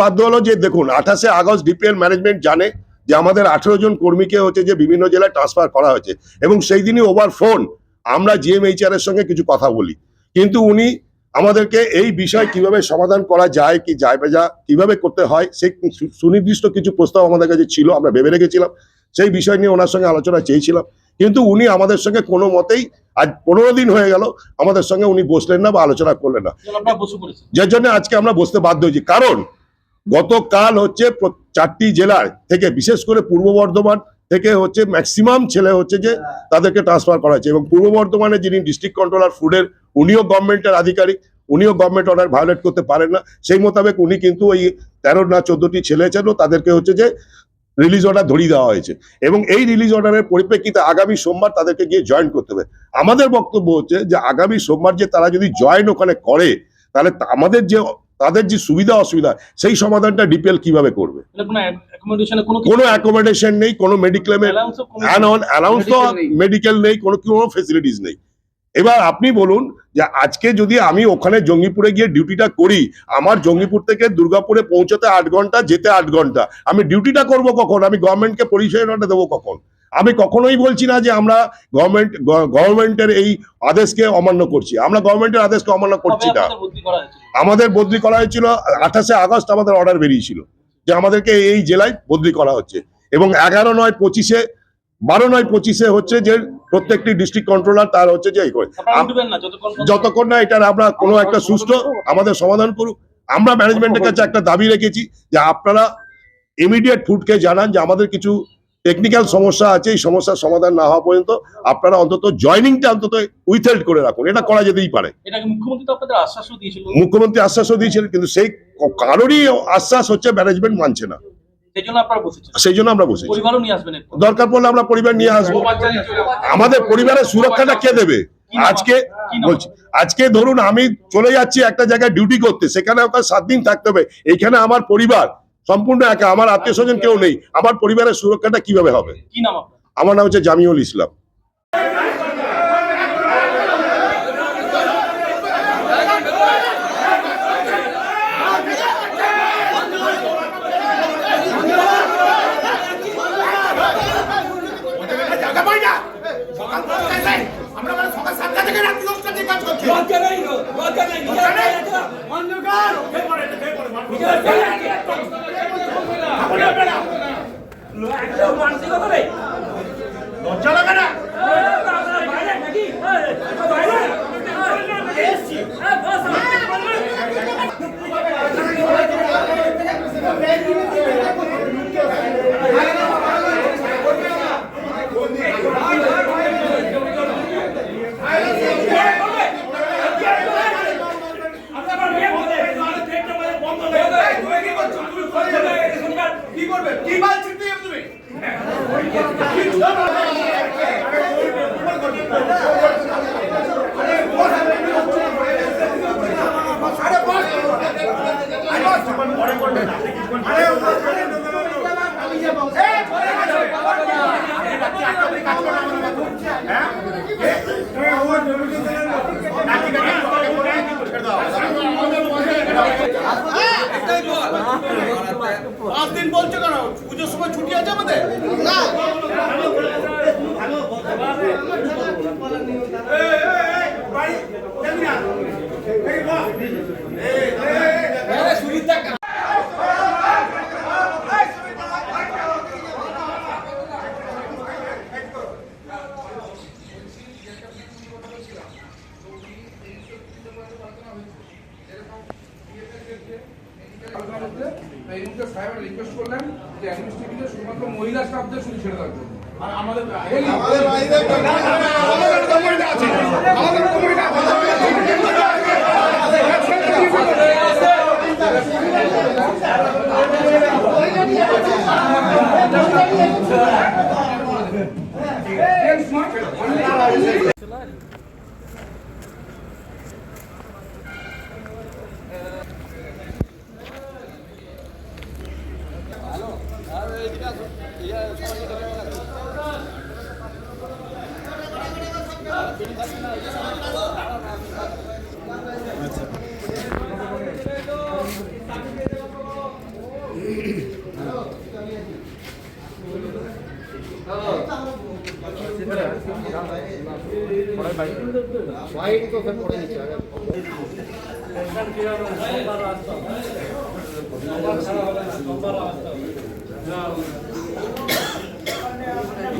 বাধ্য হলো যে দেখুন আঠাশে আগস্ট ডিপিএল ম্যানেজমেন্ট জানে যে আমাদের আঠেরো জন কর্মীকে হচ্ছে যে বিভিন্ন জেলায় ট্রান্সফার করা হয়েছে এবং সেই দিনই ওভার ফোন আমরা জিএমএইচআর এর সঙ্গে কিছু কথা বলি। কিন্তু উনি আমাদেরকে এই বিষয় কীভাবে সমাধান করা যায় কি যায় যা কীভাবে করতে হয় সেই সুনির্দিষ্ট কিছু প্রস্তাব আমাদের কাছে ছিল আমরা ভেবে রেখেছিলাম। সেই বিষয় নিয়ে ওনার সঙ্গে আলোচনা চেয়েছিলাম। কিন্তু উনি আমাদের সঙ্গে কোনো মতেই আজ পনেরো দিন হয়ে গেল আমাদের সঙ্গে উনি বসলেন না বা আলোচনা করলেন না। যার জন্য আজকে আমরা বসতে বাধ্য হয়েছি। কারণ গতকাল হচ্ছে চারটি জেলার থেকে, বিশেষ করে পূর্ব বর্ধমান থেকে হচ্ছে ম্যাক্সিমাম ছেলে হচ্ছে যে তাদেরকে ট্রান্সফার করা হয়েছে। এবং পূর্ব বর্ধমানে যিনি ডিস্ট্রিক্ট কন্ট্রোলার ফুডের উনিও গভর্নমেন্টের আধিকারিক, উনিও গভর্নমেন্ট অর্ডার ভায়োলেট করতে পারেন না। সেই মোতাবেক উনি কিন্তু ওই তেরো না চোদ্দটি ছেলে ছিল তাদেরকে হচ্ছে যে রিলিজ অর্ডার ধরিয়ে দেওয়া হয়েছে। এবং এই রিলিজ অর্ডারের পরিপ্রেক্ষিতে আগামী সোমবার তাদেরকে গিয়ে জয়েন করতে হবে। আমাদের বক্তব্য হচ্ছে যে, আগামী সোমবার যে তারা যদি জয়েন ওখানে করে, তাহলে আমাদের যে তাদের যে সুবিধা অসুবিধা সেই সমাধানটা ডিপিএল কীভাবে করবে? কোনো অ্যাকোমোডেশনে কোনো কোনো অ্যাকোমোডেশন নেই কোনো মেডিক্লেমের অ্যালাউন্স তো মেডিকেল নেই। কোনো কোনো ফেসিলিটিস নেই। এবার আপনি বলুন যে আজকে যদি আমি ওখানে জঙ্গিপুরে গিয়ে ডিউটিটা করি আমার জঙ্গিপুর থেকে দুর্গাপুরে পৌঁছতে আট ঘণ্টা যেতে আট ঘণ্টা আমি ডিউটিটা করব কখন? আমি গভর্নমেন্টকে পরিষেবাটা দেবো কখন? আমি কখনোই বলছি না যে আমরা গভর্নমেন্ট গভর্নমেন্টের এই আদেশকে অমান্য করছি। আমরা গভর্নমেন্টের আদেশকে অমান্য করছি না। আমাদের বদলি করা হয়েছিল আঠাশে আগস্ট আমাদের অর্ডার বেরিয়েছিল যে আমাদেরকে এই জেলায় বদলি করা হচ্ছে। এবং এগারো নয় পঁচিশে বারো নয় পঁচিশে হচ্ছে যে প্রত্যেকটি ডিস্ট্রিক্ট কন্ট্রোলার তার হচ্ছে যে যতক্ষণ যতক্ষণ না এটার আমরা কোনো একটা সুষ্ঠু আমাদের সমাধান করুক আমরা ম্যানেজমেন্টের কাছে একটা দাবি রেখেছি যে আপনারা ইমিডিয়েট ফুডকে জানান যে আমাদের কিছু টেকনিক্যাল সমস্যা আছে এই সমস্যার সমাধান না হওয়া পর্যন্ত আপনারা অন্তত জয়নিংটা অন্তত উইথহেল্ড করে রাখুন। এটা করা যেতেই পারে। মুখ্যমন্ত্রী আশ্বাসও দিয়েছিলেন কিন্তু সেই কারোরই আশ্বাস হচ্ছে ম্যানেজমেন্ট মানছে না। সেই জন্য আমরা বসেছি। দরকার পড়লে আমরা পরিবার নিয়ে আসব। আমাদের পরিবারের সুরক্ষাটা কে দেবে? আজকে? বলছি আজকে ধরুন আমি চলে যাচ্ছি একটা জায়গায় ডিউটি করতে সেখানে ওখানে সাত দিন থাকতে হবে। এইখানে আমার পরিবার সম্পূর্ণ একা। আমার আত্মীয় স্বজন কেউ নেই। আমার পরিবারের সুরক্ষাটা কীভাবে হবে? কি নাম আপনার? আমার নাম হচ্ছে জামিউল ইসলাম। জায়গা লজ্জা লাগে না এ, আপনারা বাইরে নাকি? এ, বাইরে? এ, এ, বস, আপনি বলবেন? আপনারা বিয়ে করলে, পেটটা মানে বন্ধ হয়ে যায়। তুমি কি করছ? তুমি করছ না, এটা শুনবার। কি করবে কি মাল ছিনতে যাবে তুমি আরে বস আরে বস পরে করবে না আরে এই পরে গেছে আরে বাচ্চা একটা করে কাজ করো আমাদের মতো হ্যাঁ এই ওর জরুরি দিলেন না ঠিক আছে ছেড়ে দাও পাঁচ দিন বলছো কেন? পুজোর সময় ছুটি আছে আমাদের? না। রিকোয়েস্ট করলাম যে অ্যাডমিনিস্ট্রেটিভে শুধুমাত্র মহিলা স্টাফদের শুধু ছেড়ে দেওয়ার আমাদের আছে। হোয়াইট তো ফের পড়ে নিচ্ছে সোমবার আসতে হবে সোমবার আসতে হবে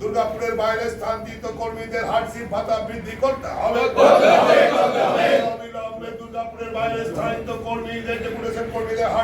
দুর্গাপুরের বাইরে স্থানান্তরিত কর্মীদের হার্ডশিপ ভাতা বৃদ্ধি করতে হবে অবিলম্বে দুর্গাপুরের বাইরে স্থানান্তরিত কর্মীদের ডেপুটেশন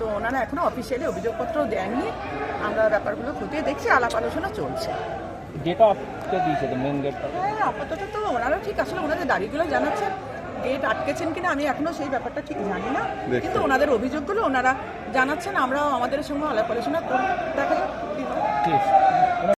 তো ওনারা এখনও অফিসিয়ালি অভিযোগপত্র দেননি। আমরা ব্যাপারগুলো খুঁটিয়ে দেখছি আলাপ আলোচনা চলছে। ডেট আটকে দিয়েছে? তো মেন গেটটা হ্যাঁ আপাতত তো ওনারা ঠিক আসলে ওনাদের দাড়িগুলো জানাচ্ছেন। গেট আটকেছেন কিনা আমি এখনও সেই ব্যাপারটা ঠিক জানি না। কিন্তু ওনাদের অভিযোগগুলো ওনারা জানাচ্ছেন আমরাও আমাদের সঙ্গে আলাপ আলোচনা করব দেখা যাক ঠিক